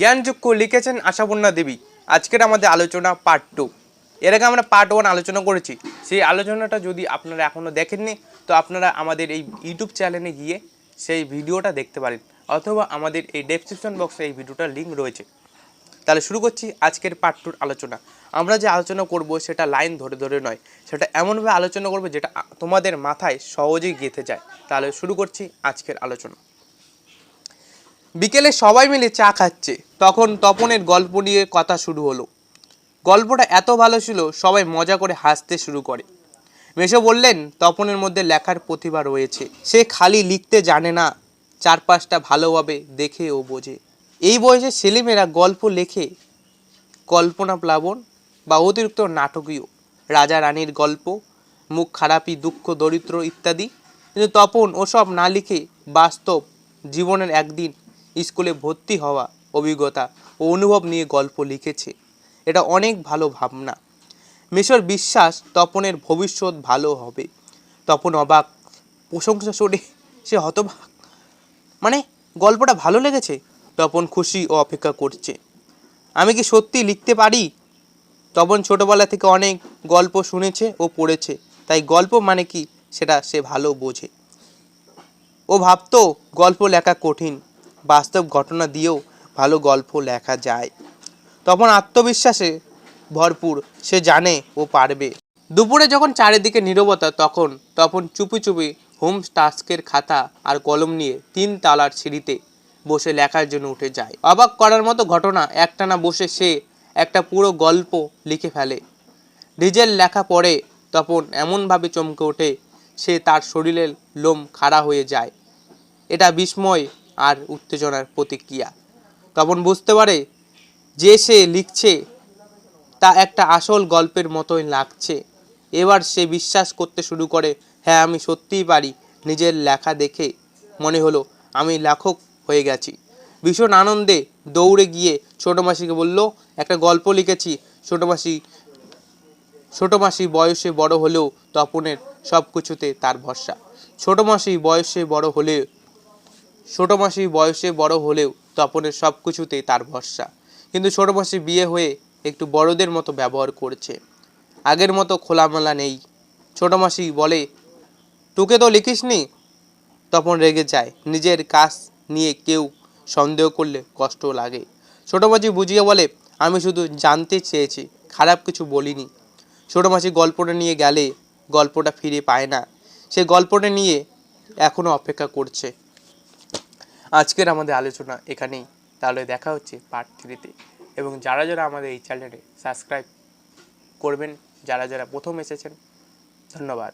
জ্ঞানযুক্ত লিখেছেন আশাপূর্ণা দেবী। আজকের আমাদের আলোচনা পার্ট টু এর আগে আমরা পার্ট ওয়ান আলোচনা করেছি। সেই আলোচনাটা যদি আপনারা এখনও দেখেননি, তো আপনারা আমাদের এই ইউটিউব চ্যানেলে গিয়ে সেই ভিডিওটা দেখতে পারেন। অথবা আমাদের এই ডেসক্রিপশন বক্সে এই ভিডিওটার লিঙ্ক রয়েছে। তাহলে শুরু করছি আজকের পার্ট টুর আলোচনা। আমরা যে আলোচনা করব সেটা লাইন ধরে ধরে নয়। সেটা এমনভাবে আলোচনা করব যেটা তোমাদের মাথায় সহজেই গেঁথে যায়। তাহলে শুরু করছি আজকের আলোচনা। বিকেলে সবাই মিলে চা খাচ্ছে। তখন তপনের গল্প নিয়ে কথা শুরু হলো। গল্পটা এত ভালো ছিল, সবাই মজা করে হাসতে শুরু করে। মেশো বললেন, তপনের মধ্যে লেখার প্রতিভা রয়েছে। সে খালি লিখতে জানে না, চারপাশটা ভালোভাবে দেখে ও বোঝে। এই বয়সে ছেলেমেয়েরা গল্প লেখে। কল্পনা প্লাবন বা অতিরিক্ত নাটকীয়, রাজা রানীর গল্প, মুখ খারাপি, দুঃখ, দরিদ্র ইত্যাদি। কিন্তু তপন ওসব না লিখে বাস্তব জীবনের একদিন স্কুলে ভর্তি হওয়া অভিজ্ঞতা ও অনুভব নিয়ে গল্প লিখেছে। এটা অনেক ভালো ভাবনা। মেশর বিশ্বাস তপনের ভবিষ্যৎ ভালো হবে। তপন অবাক, প্রশংসা শুনে সে হতবাক। মানে গল্পটা ভালো লেগেছে? তপন খুশি ও অপেক্ষা করছে। আমি কি সত্যি লিখতে পারি? তপন ছোটবেলা থেকে অনেক গল্প শুনেছে ও পড়েছে, তাই গল্প মানে কি সেটা সে ভালো বোঝে। ও ভাবতো গল্প লেখা কঠিন বাস্তব ঘটনা দিয়েও ভালো গল্প লেখা যায়। তখন আত্মবিশ্বাসে ভরপুর, সে জানে ও পারবে। দুপুরে যখন চারিদিকে নীরবতা, তখন তখন চুপি চুপি হোম টাস্কের খাতা আর কলম নিয়ে তিন তালার সিঁড়িতে বসে লেখার জন্য উঠে যায়। অবাক করার মতো ঘটনা, একটানা বসে সে একটা পুরো গল্প লিখে ফেলে। নিজের লেখা পড়ে তখন এমনভাবে চমকে ওঠে, সে তার শরীরের লোম খাড়া হয়ে যায়। এটা বিস্ময় আর উত্তেজনার প্রতিক্রিয়া। তখন বুঝতে পারে যে সে লিখছে তা একটা আসল গল্পের মতোই লাগছে। এবার সে বিশ্বাস করতে শুরু করে হ্যাঁ আমি সত্যিই পারি নিজের লেখা দেখে। মনে হলো, আমি লেখক হয়ে গেছি। ভীষণ আনন্দে দৌড়ে গিয়ে ছোটো মাসিকে বলল, একটা গল্প লিখেছি। ছোটো মাসি ছোটো মাসি বয়সে বড় হলেও তপনের সব কিছুতে তার ভরসা। ছোটো মাসি বয়সে বড় হলে ছোটো মাসি বয়সে বড় হলেও তপনের সব কিছুতেই তার ভরসা। কিন্তু ছোটো মাসি বিয়ে হয়ে একটু বড়দের মতো ব্যবহার করছে। আগের মতো খোলামেলা নেই। ছোটো মাসি বলে, তোকে তো লিখিসনি? তপন রেগে যায়। নিজের কাজ নিয়ে কেউ সন্দেহ করলে কষ্ট লাগে। ছোটো মাসি বুঝিয়ে বলে, আমি শুধু জানতে চেয়েছি, খারাপ কিছু বলিনি। ছোটো মাসি গল্পটা নিয়ে গেলে গল্পটা ফিরে পায় না। সে গল্পটা নিয়ে এখনও অপেক্ষা করছে। আজকের আমাদের আলোচনা এখানেই। তাহলে দেখা হচ্ছে পার্ট থ্রিতে এবং যারা যারা আমাদের এই চ্যানেলে সাবস্ক্রাইব করবেন, যারা যারা প্রথম এসেছেন, ধন্যবাদ।